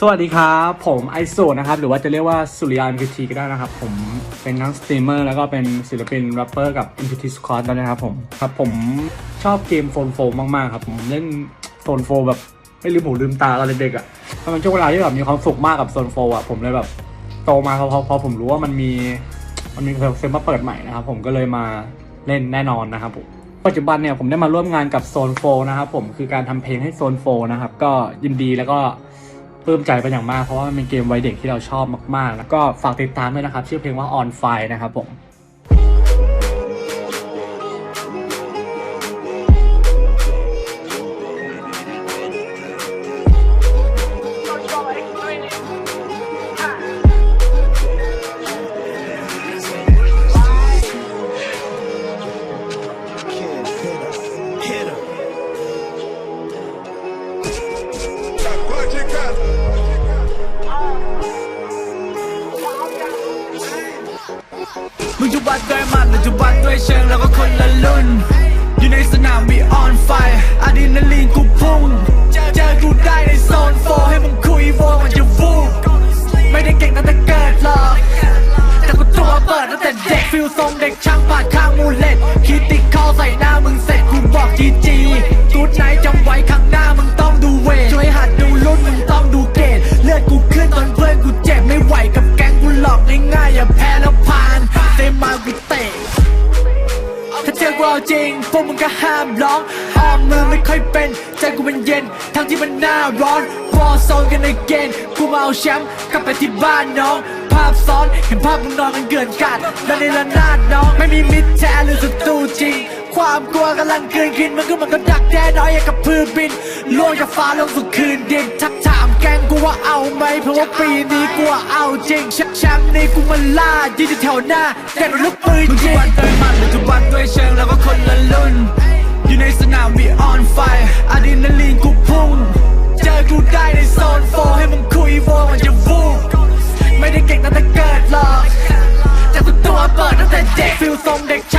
สวัสดีครับ ผมไอโซนะครับ หรือว่าจะเรียกว่าสุริยา MPT ก็ได้นะครับ ผมเป็นนักสตรีมเมอร์แล้วก็เป็นศิลปินแรปเปอร์กับ MPT Squad ด้วยนะครับผมครับผมชอบเกมโฟนโฟมาก ๆ ครับ ผมเล่นโซนโฟแบบไม่ลืมหูลืมตาตอนเด็กๆอะมันเป็นช่วงเวลาที่แบบมีความสุขมากกับโซนโฟอะผมเลยแบบโตมาพอพอผมรู้ว่ามันมีมันมีเซมมาเปิดใหม่นะครับผมก็เลยมาเล่นแน่นอนนะครับผมปัจจุบันเนี่ยผมได้มาร่วมงานกับโซนโฟนะครับผมคือการทำเพลงให้โซนโฟนะครับก็ยินดีแล้วก็ ปลื้มใจเป็นอย่างมากเพราะว่ามันเป็นเกมวัยเด็กที่เราชอบมากๆ แล้วก็ฝากติดตามด้วยนะครับ ชื่อเพลงว่า On Fire นะครับผม มึงจะวัดด้วยมันหรือจะวัดด้วยเชิงแล้วก็คนละรุ่น อยู่ในสนามมีออนไฟอะดรีนาลีนกูพุ่ง เจอกูได้ในโซนโฟให้มึงคุยวงมันจะฟูไม่ได้เก่งตั้งแต่เกิดหรอกแต่กูตัวเปิดตั้งแต่เด็กฟิลทรงเด็กช่างปาดข้างมูเล็ต จอกูเอาจริงพวกมึงก็ห้ามร้องอ้อมมือไม่ค่อยเป็นใจกูมันเย็น ทั้งที่มันหน้าร้อนวอโซนกันในเกณฑ์กูมาเอาแชมป์กลับไปที่บ้านน้อง ภาพซ้อนเห็นภาพมึงนอนกันเกินกัดและในระนาดน้องไม่มีมิตรแท้หรือศัตรูจริง ความกลัวกำลังเกินกินมันก็เหมันก็ดักแด้น้อยอย่างกับพืนบินล่วงจากฟ้าลงสู่คืนดินทักถาม ว่าเอาไหมเพราะว่าปีนี้กูว่าเอาจริงชักช้ำในกูมาล่ายืนอยู่แถวหน้าแต่ลูกปืนจริงปัจจุบันเติมมันปัจจุบันด้วยเชิงแล้วก็คนละลุ่น อยู่ในสนาม we on fire อดีนาลีนกูพุ่ง เจอกูได้ในโซนโฟให้มึงคุยโวมันจะวูบไม่ได้เก่งตั้งแต่เกิดหรอกแต่กูตัวเปิดตั้งแต่เด็กฟิลทรงเด็กช